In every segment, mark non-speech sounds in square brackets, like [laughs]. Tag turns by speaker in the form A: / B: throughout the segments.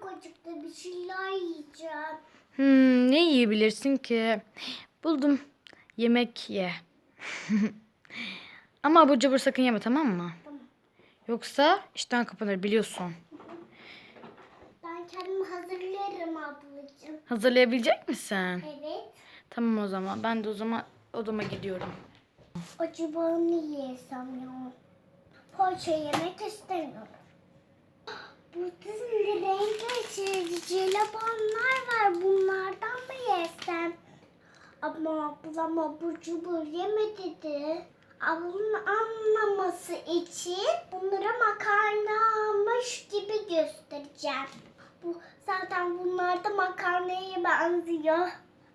A: çok acıktı. Bir şeyler yiyeceğim.
B: Hmm, ne yiyebilirsin ki? Buldum. Yemek ye. [laughs] Ama abur cubur sakın yeme tamam mı?
A: Tamam.
B: Yoksa işten kapanır biliyorsun.
A: Ben kendimi hazırlarım ablacığım.
B: Hazırlayabilecek misin?
A: Evet.
B: Tamam o zaman. Ben de o zaman odama gidiyorum.
A: Acaba ne yesem ya? Poğaça yemek istemiyorum. [gasps] Burada renkli jelibonlar var. Bunlardan mı yesem? Ama ablam abur cubur yeme dedi. Ablamın anlaması için bunlara makarnamış gibi göstereceğim. Bu zaten bunlar da makarnaya benziyor.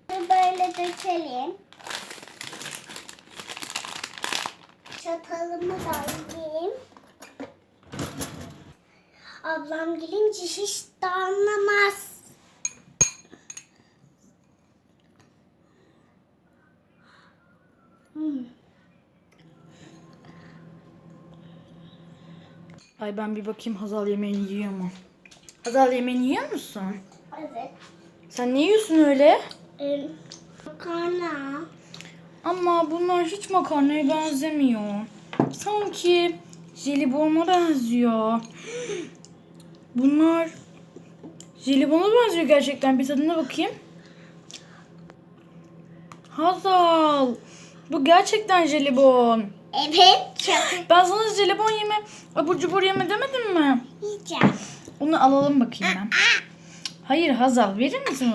A: Böyle dökelim. Çatalımı da alayım. Ablam gelince hiç de anlamaz. Hmm.
B: Ay ben bir bakayım Hazal yemeğini yiyor mu? Hazal yemeğini yiyor musun?
A: Evet.
B: Sen ne yiyorsun öyle?
A: Ee, makarna.
B: Ama bunlar hiç makarnaya benzemiyor. Sanki jelibona benziyor. Bunlar jelibona benziyor gerçekten. Bir tadına bakayım. Hazal. Bu gerçekten jelibon.
A: Evet. Çok [laughs]
B: Ben sana jelibon yeme, abur cubur yeme demedim mi?
A: yiyeceğim.
B: Onu alalım bakayım ben. Hayır Hazal verir misin onu